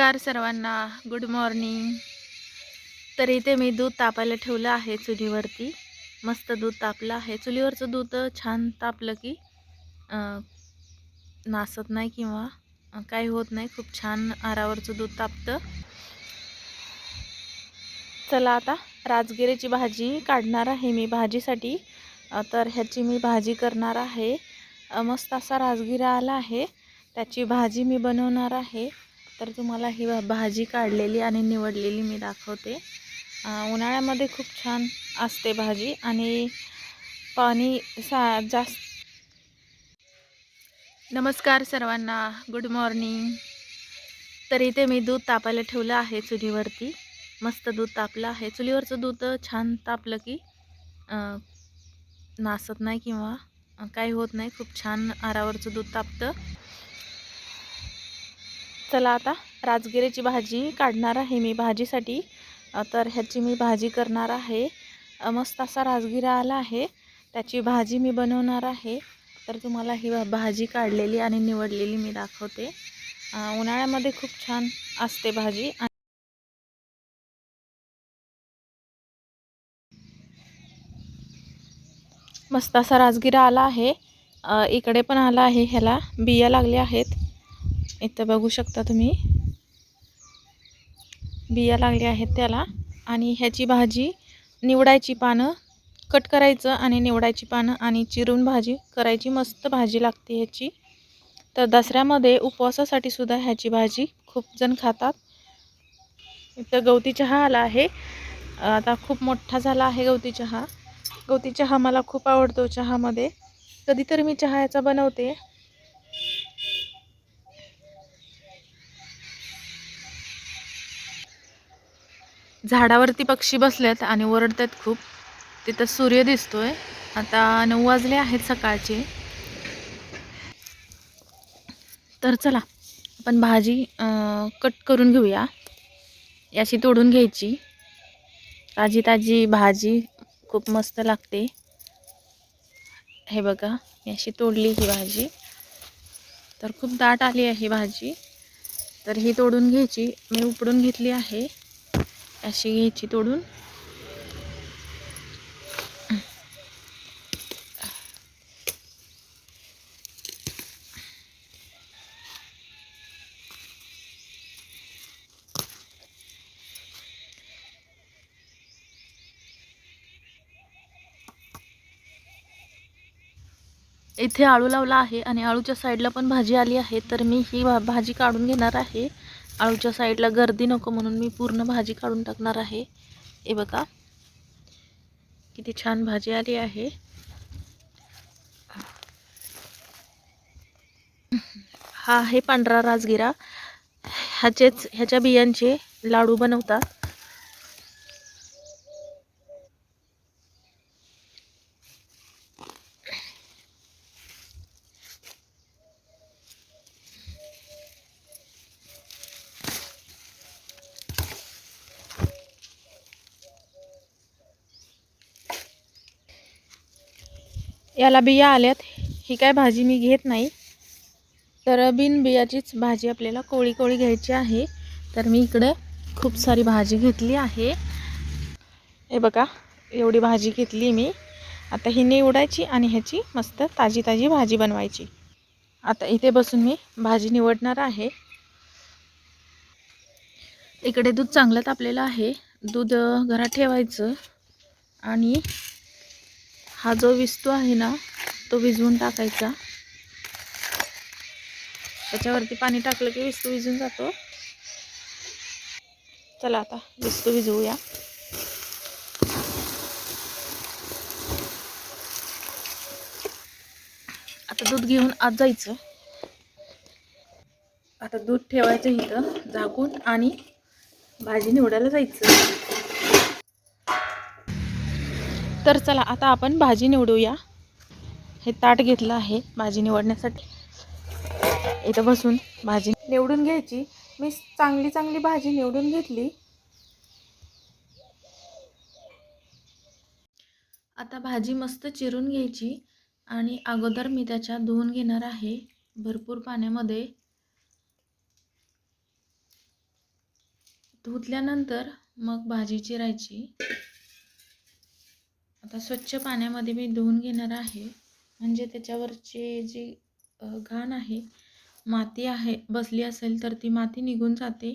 नमस्कार सर्वांना. Good morning तर इथे मी दूध तापायला ठेवलं आहे चुलीवरती. मस्त दूध तापलं आहे. चुलीवरचं दूध छान तापलं की नासत नाही किंवा काही होत नाही. खूप छान आरावरचं दूध तापतं. चला आता राजगिरीची भाजी काढणार आहे मी भाजीसाठी. तर ह्याची मी भाजी करणार आहे. मस्त असा राजगिरा आला आहे. त्याची भाजी मी बनवणार आहे. तर तुम्हाला ही भा- भाजी काढलेली आणि निवडलेली मी दाखवते. उन्हाळ्यामध्ये खूप छान असते भाजी आणि पाणी सा जास्त नमस्कार सर्वांना गुड मॉर्निंग तर इथे मी दूध तापायला ठेवलं आहे चुलीवरती. मस्त दूध तापलं आहे. चुलीवरचं दूध छान तापलं की नासत नाही किंवा काही होत नाही. खूप छान आरावरचं दूध तापतं. चला आता राजगिरीची भाजी काढणार आहे मी भाजीसाठी. तर ह्याची मी भाजी करणार आहे. मस्त असा राजगिरा आला आहे. त्याची भाजी मी बनवणार आहे. तर तुम्हाला ही भा- भाजी काढलेली आणि निवडलेली मी दाखवते. उन्हाळ्यामध्ये खूप छान असते भाजी. मस्त असा राजगिरा आला आहे. इकडे पण आला आहे ह्याला. बिया लागल्या आहेत. इथं बघू शकता तुम्ही. बिया लागल्या आहेत त्याला. आणि ह्याची भाजी निवडायची पानं कट करायचं आणि निवडायची पानं आणि चिरून भाजी करायची. मस्त भाजी लागते ह्याची. तर दसऱ्यामध्ये उपवासासाठी सुद्धा ह्याची भाजी खूप जण खातात. इथं गवती चहा आला आहे. आता खूप मोठा झाला आहे गवती चहा. गवती चहा मला खूप आवडतो चहामध्ये. कधीतरी मी चहा याचा बनवते. झाडावरती पक्षी बसलेत आणि ओरडतात खूप. तिथं सूर्य दिसतोय. आता नऊ वाजले आहेत सकाळचे. तर चला आपण भाजी कट करून घेऊया. याची तोडून घ्यायची. ताजी ताजी भाजी खूप मस्त लागते. हे बघा याशी तोडली ही भाजी. तर खूप दाट आली आहे भाजी. तर ही तोडून घ्यायची. मी उपडून घेतली आहे. अशी घ्यायची तोडून. इथे आळू लावला आहे आणि आळूच्या साईडला पण भाजी आली आहे तर मी ही भा भाजी काढून घेणार आहे. आळूच्या साईडला गर्दी नको म्हणून मी पूर्ण भाजी काढून टाकणार आहे. हे बघा. किती छान भाजी आली आहे. हा आहे पांढरा राजगिरा. ह्याचेच ह्याच्या बियांचे लाडू बनवतात. याला बिया आल्यात. ही काय भाजी मी घेत नाही. तर बिन बियाचीच भाजी आपल्याला कोळी कोळी घ्यायची आहे. तर मी इकडे खूप सारी भाजी घेतली आहे. हे बघा एवढी भाजी घेतली मी. आता ही निवडायची आणि ह्याची मस्त ताजी ताजी भाजी बनवायची. आता इथे बसून मी भाजी निवडणार आहे. इकडे दूध चांगलं तापलेलं आहे. दूध घरात ठेवायचं आणि हा जो विस्तू आहे ना तो विझवून टाकायचा. त्याच्यावरती पाणी टाकलं की विस्तू विझून जातो. चला आता विस्तू विझवूया आता दूध घेऊन आत जायचं. आता दूध ठेवायचं इथं झाकून आणि भाजी निवडायला जायचं. तर चला आता आपण भाजी निवडूया. हे ताट घेतलं आहे भाजी निवडण्यासाठी. इथं बसून भाजी निवडून घ्यायची. मी चांगली चांगली भाजी निवडून घेतली. आता भाजी मस्त चिरून घ्यायची आणि अगोदर मी त्याच्या धुवून घेणार आहे भरपूर पाण्यामध्ये. धुतल्यानंतर मग भाजी चिरायची. आता स्वच्छ पाण्यामध्ये मी धुवून घेणार आहे. म्हणजे त्याच्यावरचे जी घाण आहे माती आहे बसली असेल तर ती माती निघून जाते.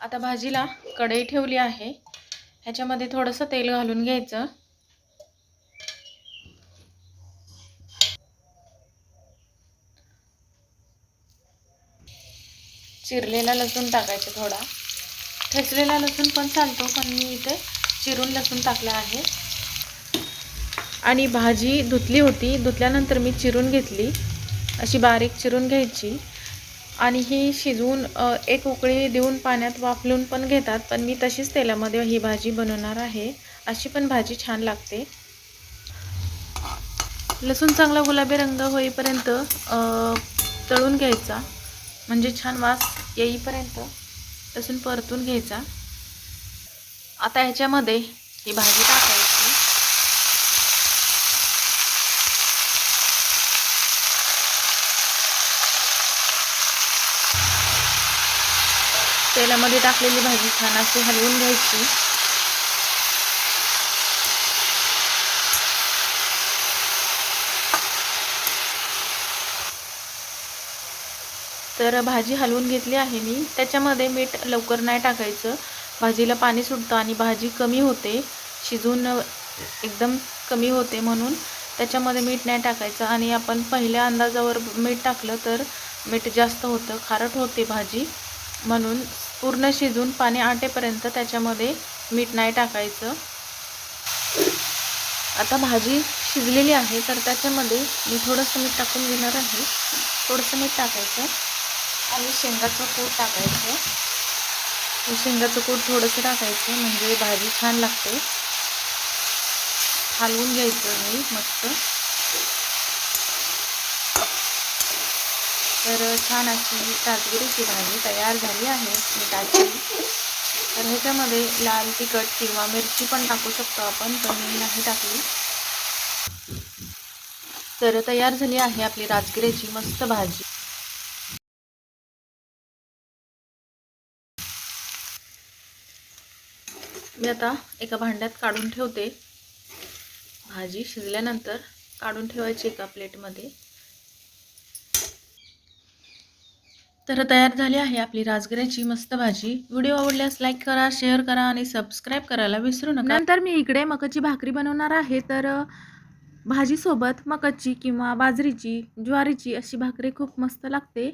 आता भाजीला कढई ठेवली आहे. ह्याच्यामध्ये थोडंसं तेल घालून घ्यायचं. चिरलेला लसूण टाकायचं थोडा. ठेचलेला लसूण पण चालतो पण मी इथे चिरून लसूण टाकला आहे. आणि भाजी धुतली होती धुतल्यानंतर मी चिरून घेतली. अशी बारीक चिरून घ्यायची. आणि ही शिजवून एक उकळी देऊन पाण्यात वाफलून पण घेतात पण मी तशीच तेलामध्ये ही भाजी बनवणार आहे. अशी पण भाजी छान लागते. लसूण चांगला गुलाबी रंग होईपर्यंत तळून घ्यायचा. म्हणजे छान वास येईपर्यंत लसूण परतून घ्यायचा. आता ह्याच्यामध्ये ही भाजी टाकायची. तेलामध्ये टाकलेली भाजी छान अशी हलवून घ्यायची. तर भाजी हलवून घेतली आहे मी. त्याच्यामध्ये मीठ लवकर नाही टाकायचं. भाजीला पाणी सुटतं आणि भाजी कमी होते. शिजून एकदम कमी होते म्हणून त्याच्यामध्ये मीठ नाही टाकायचं. आणि आपण पहिल्या अंदाजावर मीठ टाकलं तर मीठ जास्त होतं खारट होते भाजी. म्हणून पूर्ण शिजून पाणी आटेपर्यंत त्याच्यामध्ये मीठ नाही टाकायचं. आता भाजी शिजलेली आहे तर त्याच्यामध्ये मी थोडंसं मीठ टाकून घेणार आहे. थोडंसं मीठ टाकायचं. आणि शेंगाचं कूट टाकायचं. शेंगाचं कूट थोडंसं टाकायचं म्हणजे भाजी छान लागते. हलवून घ्यायचं मी मस्त. तर छान अशी राजगिरीची भाजी तयार झाली आहे मिठाची. तर ह्याच्यामध्ये लाल तिखट किंवा मिरची पण टाकू शकतो आपण पण मी नाही टाकली. तर तयार झाली आहे आपली राजगिरीची मस्त भाजी. मी आता एका भांड्यात काढून ठेवते. भाजी शिजल्यानंतर काढून ठेवायची एका प्लेटमध्ये. तर तयार झाली आहे आपली राजगिऱ्याची मस्त भाजी. व्हिडिओ आवडल्यास लाईक करा शेअर करा आणि सबस्क्राईब करायला विसरू नका. नंतर मी इकडे मकाची भाकरी बनवणार आहे. तर भाजीसोबत मकाची किंवा बाजरीची ज्वारीची अशी भाकरी खूप मस्त लागते.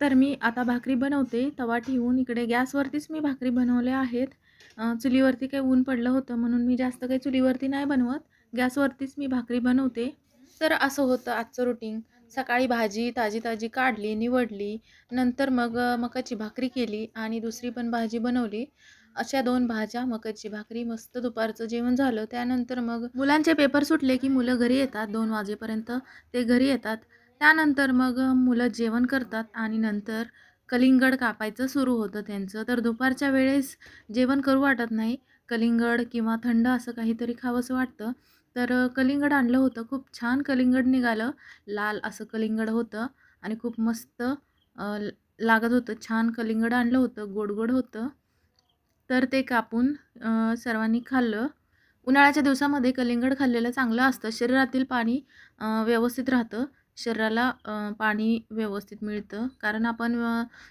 तर मी आता भाकरी बनवते. तवा ठेवून इकडे गॅसवरतीच मी भाकरी बनवल्या आहेत. चुलीवरती काही ऊन पडलं होतं म्हणून मी जास्त काही चुलीवरती नाही बनवत. गॅसवरतीच मी भाकरी बनवते. तर असं होतं आजचं रुटीन सकाळी भाजी ताजी ताजी काढली निवडली. नंतर मग मकाची भाकरी केली आणि दुसरी पण भाजी बनवली. अशा दोन भाज्या मकाची भाकरी मस्त दुपारचं जेवण झालं. त्यानंतर मग मुलांचे पेपर सुटले की मुलं घरी येतात. दोन वाजेपर्यंत ते घरी येतात. त्यानंतर मग मुलं जेवण करतात आणि नंतर कलिंगड कापायचं सुरू होतं त्यांचं. तर दुपारच्या वेळेस जेवण करू वाटत नाही. कलिंगड किंवा थंड असं काहीतरी खावंसं वाटतं. तर कलिंगड आणलं होतं. खूप छान कलिंगड निघालं. लाल असं कलिंगड होतं आणि खूप मस्त लागत होतं. छान कलिंगड आणलं होतं. गोड गोड होतं. तर ते कापून सर्वांनी खाल्लं. उन्हाळ्याच्या दिवसामध्ये कलिंगड खाल्लेलं चांगलं असतं. शरीरातील पाणी व्यवस्थित राहतं. शरीराला पाणी व्यवस्थित मिळतं. कारण आपण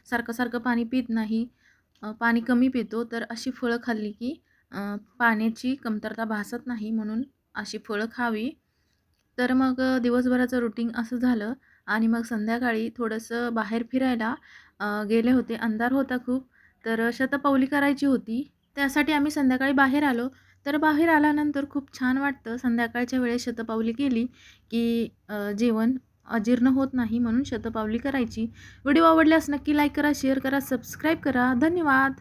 सारखं सारखं पाणी पित नाही. पाणी कमी पितो तर अशी फळं खाल्ली की पाण्याची कमतरता भासत नाही म्हणून अशी फळं खावी. तर मग दिवसभराचं रुटीन असं झालं आणि मग संध्याकाळी थोडंसं बाहेर फिरायला गेले होते. अंधार होता खूप. तर शतपावली करायची होती. त्यासाठी आम्ही संध्याकाळी बाहेर आलो. तर बाहेर आल्यानंतर खूप छान वाटतं. संध्याकाळच्या वेळेस शतपावली केली की जेवण अजीर्ण होत नाही म्हणून शतपावली करायची. व्हिडिओ आवडल्यास नक्की लाईक करा शेअर करा सबस्क्राईब करा. धन्यवाद!